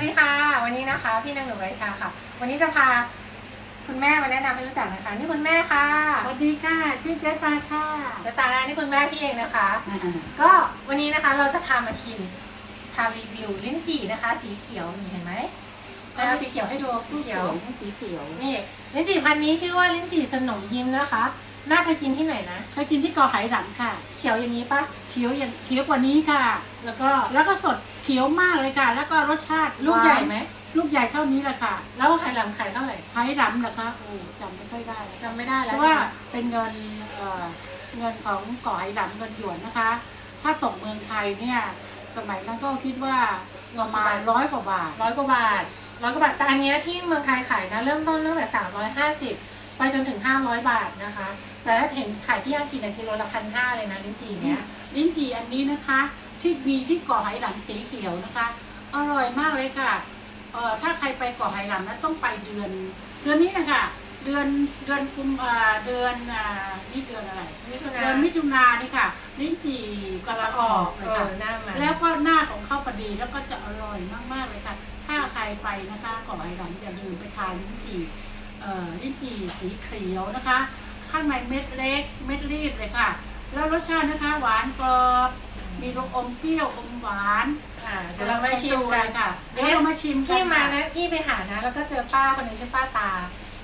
วัสดีค่ะ วันนี้นะคะ พี่นางหนูใบชาค่ะ วันนี้จะพาคุณแม่มาแนะนำให้รู้จักนะคะ นี่คุณแม่ค่ะสวัสดีค่ะ ชื่อเจ๊ตาค่ะจะตาแรกนี่คุณแม่พี่เองนะคะ ก็วันนี้นะคะเราจะพามาชิมพารีวิวลิ้นจี่นะคะ สีเขียวนี่เห็นไหมเอาสีเขียวให้ดูผู้เขีเขียยววสีเขียว นี่ลิ้นจี่พันธุ์นี้ชื่อว่าลิ้นจี่สนมยิ้มนะคะ แม่เคยกินที่ไหนนะเคยกินที่กอไหหลังค่ะ เขียวอย่างนี้ปะเขียวอย่างเขียวกว่านี้ค่ะ แล้วก็แล้วก็สดเขียวมากเลยค่ะ แล้วก็รสชาติลูกใหญ่ไหมลูกใหญ่เท่านี้แหละค่ะแล้วไข่หลำไข่เท่าไหร่ไหหลำเหรอคะโอ้จำไม่ค่อยได้แล้วจำไม่ได้เพแล้วราะว่าใช่ปะเป็นเงินเอ่อเงินของกอไหหลำเงินหยวนนะคะ ถ้าตกเมืองไทยเนี่ย สมัยนั้นก็คิดว่าประมาณร้อยกว่าบาทร้อยกว่าบาทร้อยกว่าบาทแต่อันเนี้ยที่เมืองไทยขายนะ เริ่มต้นตั้งแต่สามร้อยห้าสิบไปจนถึงห้าร้อยบาทนะคะ แต่ถ้าเห็นขายที่อังกฤษอะกิโลละพันห้าเลยนะลิ้นจี่เนี้ยลิ้นจี่อันนี้นะคะ ที่มีที่เกาะไหหลำสีเขียวนะคะ อร่อยมากเลยค่ะเอ่อถ้าใครไปเกาะไหหลำนะต้องไปเดือน เดือนนี้นะคะเดือนเดือนกุมภาเดือนอ่านี่เดือนอะไรมิถุนาเดือนมิถุนานี่ค่ะลิ้นจี่กำลังออกเลเอยค่ะอหน้ามาแล้วก็หน้าของข้าวปดีแล้วก็จะอร่อยมากๆเลยค่ะ ถ้าใครไปนะคะเกาะไหหลำอย่าลืมไปทานลิ้นจี่เอ่อลิ้นจี่สีเขียวนะคะ ข้างในเม็ดเล็ก เม็ดรีบเลยค่ะ แล้วรสชาตินะคะหวานกรอบมีรสอมเปรี้ยวอมหวานอ่าเดี๋ยวเรามาชิมกันค่ะเดี๋ยวเรามาชิมกันพี่มาค่ะนะพี่ไปหานะ แล้วก็เจอป้าคนหนึงชื่อป้าตา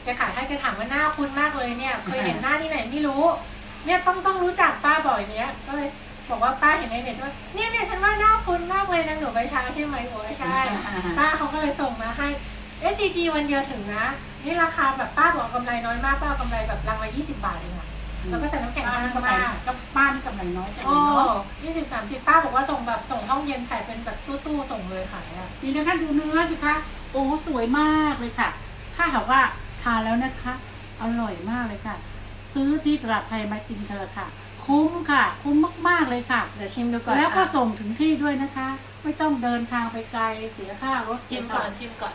แกขายให้แกถามว่าหน้าคุ้นมากเลยเนี่ยเคยเห็นหน้าที่ไหนไม่รู้ เนี่ยต้องต้องรู้จักป้าบ่อยเนี้ยก็เลยบอกว่าป้าเห็นในเน็ตใช่ไหมเนี่ยเนี่ยฉันว่าหน้าคุ้นมากเลยนางหนูใบชาใช่ไหมโอ้ยใช่ป้าเขาก็เลยส่งมาให้ SCG วันเดียวถึงนะ นี่ราคาแบบป้าบอกกำไรน้อยมากป้าเอากำไรแบบรั งละ20บาทเองอะแล้วก็ใส่น้ำแข็งบ้านมากกำไรมากก็บ้านกำไรน้อยจังเลโอ้ยเนาะยี่สิบสามสิบป้าบอกว่าส่งแบบส่งห้องเย็นใส่เป็นแบบตู้ๆส่งเลยขายอะนี่นะคะดูเนื้อสิคะโอ้สวยมากเลยค่ะ ถ้าหากว่าทานแล้วนะคะ อร่อยมากเลยค่ะ ซื้อที่ตลาดไทยมากินเธอะค่ะ คุ้มค่ะ คุ้มมากๆเลยค่ะ เดี๋ยวชิมดูก่อนแล้วก็อะส่งถึงที่ด้วยนะคะ ไม่ต้องเดินทางไปไกลเสียค่ารถชิมก่อนชิมก่อน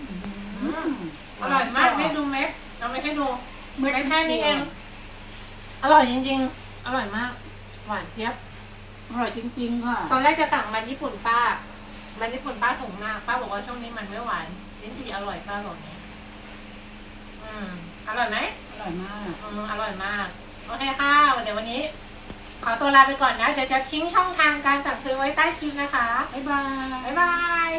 อืม อร่อยมากให้ดูเม็ดเราไม่ให้ดูเม็ดเม็ดแค่นี้เอง อร่อยจริง ๆ อร่อยมาก หวานเจี๊ยบ อร่อยจริงๆค่ะ ตอนแรกจะสั่งมันญี่ปุ่นป้า มันญี่ปุ่นป้าถุงมากป้าบอกว่าช่วงนี้มันไม่หวานลิ้นจี่อร่อยป้าบอกนี้อืมอร่อยไหมอร่อยมาก อืมอร่อยมาก โอเคค่ะเดี๋ยววันนี้ ขอตัวลาไปก่อนนะ เดี๋ยวจะทิ้งช่องทางการสั่งซื้อไว้ใต้คลิปนะคะ บ๊ายบาย บ๊ายบาย